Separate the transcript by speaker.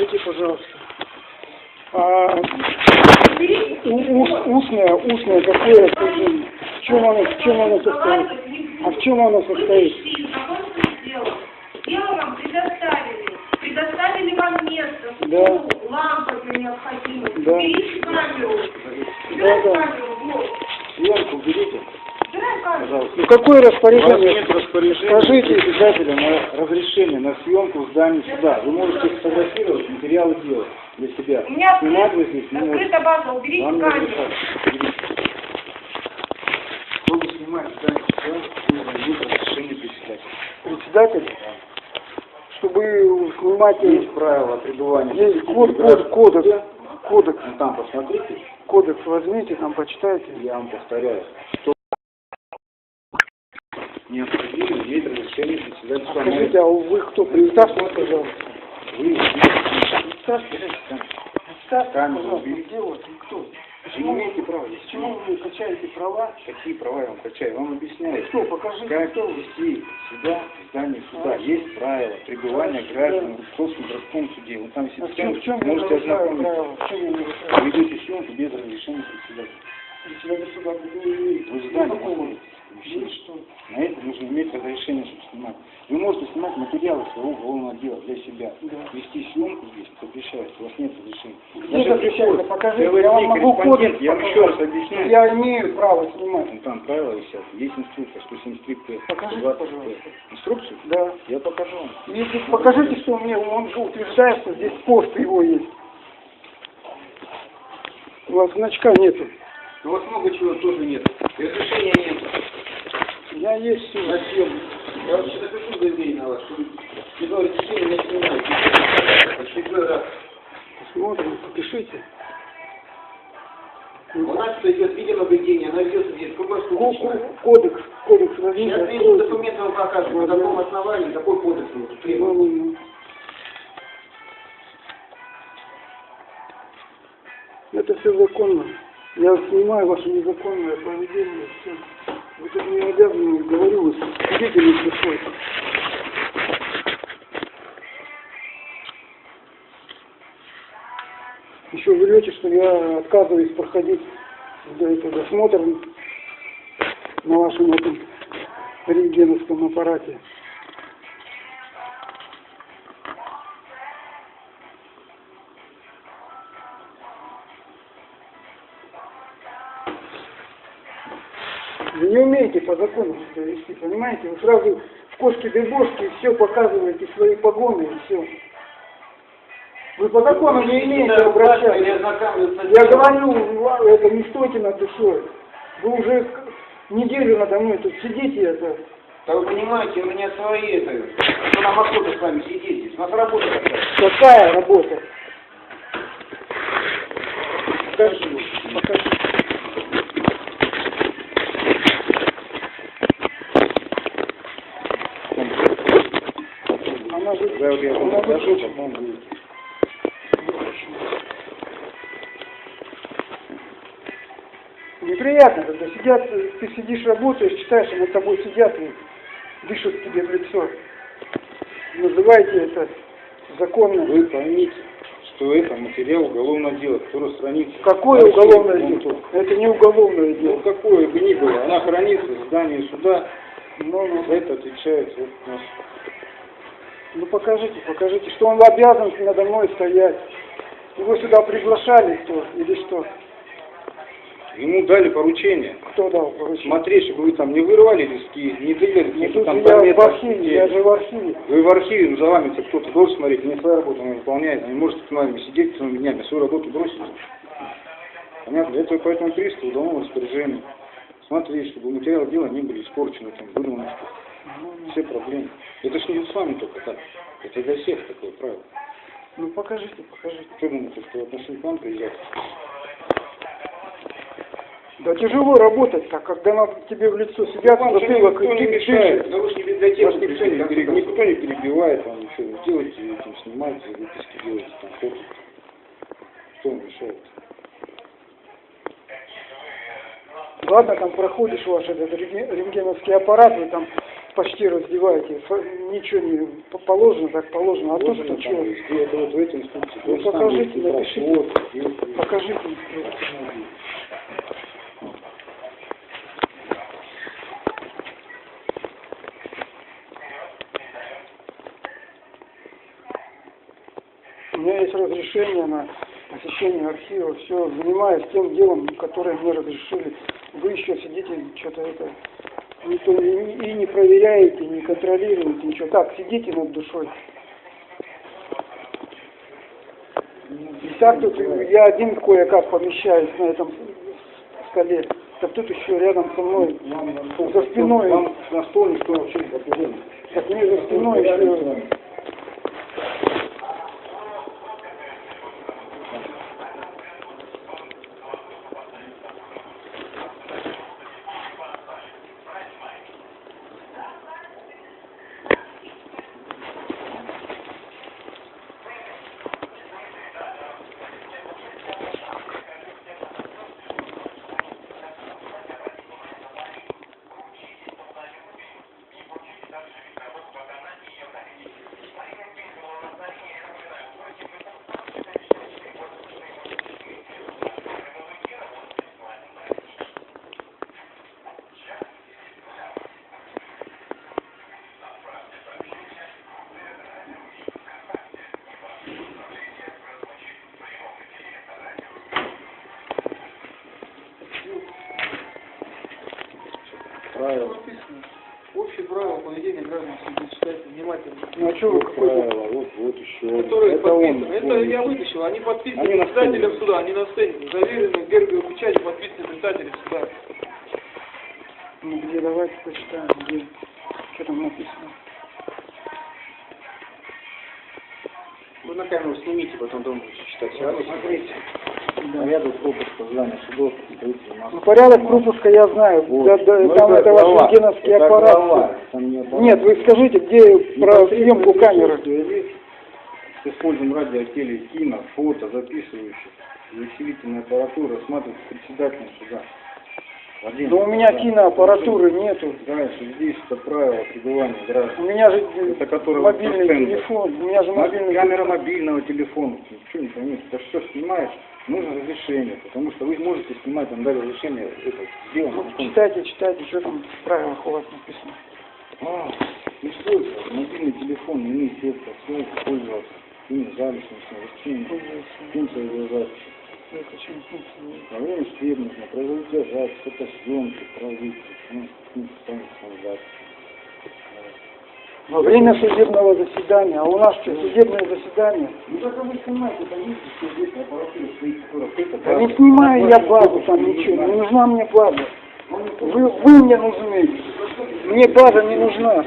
Speaker 1: Скажите, пожалуйста, а устное, устное какое служение? В чем оно, в чем оно состоит? А в чем оно состоит?
Speaker 2: Дело вам предоставили. Предоставили вам место,
Speaker 1: Да.
Speaker 2: стул, лампа при необходимости.
Speaker 1: Да.
Speaker 2: Берите камеру. Убирай
Speaker 1: да.
Speaker 2: камеру, вот. Убирай камеру.
Speaker 3: Пожалуйста.
Speaker 1: Ну какое
Speaker 3: У вас
Speaker 1: распоряжение?
Speaker 3: нет распоряжения
Speaker 1: Скажите.
Speaker 3: председателя на разрешение на съемку в здании суда. Вы можете фотографировать материалы дела для себя.
Speaker 2: У меня
Speaker 3: Снимать вы здесь не можете.
Speaker 2: открыта база, уберите
Speaker 3: Вам не
Speaker 2: камеру.
Speaker 3: разрешают. Чтобы снимать в здании суда, нужно иметь разрешение председателя.
Speaker 1: Председатель, чтобы снимать
Speaker 3: Есть правила пребывания.
Speaker 1: есть код, код, кодекс, кодекс,
Speaker 3: Ну, там посмотрите,
Speaker 1: кодекс возьмите, там почитайте.
Speaker 3: я вам повторяю, что необходимо иметь разрешение председателя. суда.
Speaker 1: Скажите, а вы кто? Представьте, пожалуйста.
Speaker 3: Вы
Speaker 1: Представьте, представьте,
Speaker 3: Камеру
Speaker 1: пожалуйста, где вот, вы кто?
Speaker 3: Вы не имеете права.
Speaker 1: Почему вы качаете права?
Speaker 3: Какие права я вам качаю? Вам объясняю.
Speaker 1: Кто? Покажите,
Speaker 3: Как
Speaker 1: кто вы.
Speaker 3: вести себя в здании суда?
Speaker 1: А.
Speaker 3: Есть правила пребывания граждан в Московском городском суде. Вы там
Speaker 1: А в чем, в чем
Speaker 3: можете ознакомиться. Вы ведете съемку без разрешения председателя.
Speaker 1: Председатель суда не имеет.
Speaker 3: Вы в
Speaker 1: и что?
Speaker 3: На это нужно иметь разрешение, чтобы снимать. Вы можете снимать материалы своего уголовного дела для себя.
Speaker 1: Да.
Speaker 3: Вести съемку здесь запрещается, у вас нет разрешения.
Speaker 1: Где запрещается? Покажите, я вам могу кодекс
Speaker 3: Я вам еще раз объясняю.
Speaker 1: Я имею право снимать.
Speaker 3: Ну, Там правила висят, есть инструкция, 173 П.
Speaker 1: Покажите,
Speaker 3: 20
Speaker 1: пожалуйста.
Speaker 3: Инструкцию?
Speaker 1: Да.
Speaker 3: Я покажу вам.
Speaker 1: Если покажите, что мне он же утверждает, что здесь пост его есть. У вас значка нету.
Speaker 3: У вас много чего тоже нет. Разрешения нет.
Speaker 1: Меня есть все.
Speaker 3: Съемку. Я вообще напишу заявление на вас, что без разрешения не снимаете. Очередной раз.
Speaker 1: Смотрим, попишите.
Speaker 3: У нас что идет видеонаблюдение, она ведется здесь
Speaker 1: Ко-
Speaker 3: круглосуточно.
Speaker 1: ко- Кодекс, кодекс
Speaker 3: Сейчас
Speaker 1: откройте.
Speaker 3: документы вам покажут, на каком основании, какой кодекс
Speaker 1: ну. Это все законно. Я снимаю ваше незаконное поведение. Все. Вы тут не обязаны, говорю, вы свидетели приходите. Еще врете, что я отказываюсь проходить да, это, досмотр на вашем этом рентгеновском аппарате. Вы не умеете по закону себя вести, понимаете? Вы сразу в кошки да бошки и все показываете свои погоны и все. Вы по закону не имеете обращаться. Я говорю, это не стойте над душой. Вы уже неделю надо мной тут сидите, это.
Speaker 3: Да вы понимаете, у меня свои это, что нам охота с вами сидеть здесь, у нас работа такая.
Speaker 1: Какая работа? Покажи, покажи.
Speaker 3: Вот я вам покажу.
Speaker 1: Неприятно, когда сидят, ты сидишь, работаешь, читаешь, а над тобой сидят и дышат тебе в лицо. Называйте это законно.
Speaker 3: Вы поймите, что это материал уголовного дела, который хранится.
Speaker 1: Какое уголовное дело? Это не уголовное
Speaker 3: Ну,
Speaker 1: дело.
Speaker 3: какое бы ни было, она хранится в здании суда,
Speaker 1: Ну, ну,
Speaker 3: за это отвечает вот наш.
Speaker 1: Ну покажите, покажите, что он обязан надо мной стоять. Его сюда приглашали кто или что?
Speaker 3: Ему дали поручение
Speaker 1: Кто дал поручение?
Speaker 3: смотреть, чтобы вы там не вырвали листки, не делали
Speaker 1: Ну,
Speaker 3: каких-то
Speaker 1: тут
Speaker 3: там
Speaker 1: я в архиве, я же в архиве.
Speaker 3: Вы в архиве, ну, за вами кто-то должен смотреть, не свою работу он выполняет, не можете с нами сидеть целыми днями, свою работу бросить. Понятно? Этого поэтому приставу дано распоряжение. Смотреть, чтобы материалы дела не были испорчены, там, вырваны. Все проблемы. Это ж не с вами только так. Это для всех такое правило.
Speaker 1: Ну покажите, покажите.
Speaker 3: Что думаете, что в отношении к вам приезжать?
Speaker 1: Да тяжело работать так, когда на тебе в лицо сидят,
Speaker 3: Вам же никто не мешает. Да вы ж не библиотеку никто не, пере- никто не перебивает, вам ничего не делаете, этим снимаете, выписки делаете, там, фото. Что вам мешает?
Speaker 1: Ладно, там проходишь ваш этот рентген- рентгеновский аппарат, вы там почти раздеваете. Ничего не по- положено, так положено. А тут
Speaker 3: инструкции.
Speaker 1: Ну, покажите, напишите. Покажите. У меня есть разрешение на посещение архива, все, занимаюсь тем делом, которое мне разрешили. Вы еще сидите, что-то это, никто и, и не проверяете, не контролируете, ничего. Так, сидите над душой. И так тут я один кое-как помещаюсь на этом столе. Так тут еще рядом со мной, за спиной,
Speaker 3: Вам на стол никто вообще не
Speaker 1: так мне за спиной еще
Speaker 4: Общие правила поведения граждан следует читать внимательно.
Speaker 1: Ну а что вы.
Speaker 3: Правила, вот, вот еще.
Speaker 4: Которые
Speaker 3: это он.
Speaker 4: подписаны. Это
Speaker 3: вот.
Speaker 4: я вытащил. Они подписаны
Speaker 3: Они на
Speaker 4: председателем суда, они на сцене. Заверены Гербовой печатью, подписаны председателем суда.
Speaker 1: Ну где, давайте почитаем, где, что там написано.
Speaker 3: Вы на камеру снимите, потом дома будете читать. Смотрите.
Speaker 1: Да.
Speaker 3: Порядок пропуска здания судов.
Speaker 1: Ну, порядок пропуска я знаю.
Speaker 3: Вот.
Speaker 1: Да, да,
Speaker 3: Ну,
Speaker 1: там это, ваш
Speaker 3: глава.
Speaker 1: рентгеновский
Speaker 3: Это
Speaker 1: аппарат.
Speaker 3: глава.
Speaker 1: Нет, вы скажите, где про съемку камеры?
Speaker 3: С использованием радио, теле, кино, фото, записывающих, усилительной аппаратуры рассматривается председателем суда. Владимир
Speaker 1: Да у меня
Speaker 3: Николаевич.
Speaker 1: киноаппаратуры нету.
Speaker 3: Дальше здесь это правила пребывания
Speaker 1: У
Speaker 3: граждан.
Speaker 1: меня же
Speaker 3: Это который
Speaker 1: мобильный телефон. У меня же мобильный
Speaker 3: Камера мобильного телефона. Ты не поймешь. Это что снимаешь? Нужно разрешение, потому что вы можете снимать, там дали разрешение, это сделано.
Speaker 1: Ну, Читайте, читайте, что там в правилах у вас написано.
Speaker 3: А, не стоит, мобильный телефон не имеет средства связи пользоваться. И не залежно, разрешение, функция. Во время съемок нужно производить видеозапись, фотосъемки, проводить, ну, ну, записи.
Speaker 1: Во время судебного заседания. А у нас что, судебное заседание?
Speaker 3: Ну
Speaker 1: Да не снимаю я базу там ничего. Не нужна мне база. Вы, вы мне нужны. Мне база не нужна.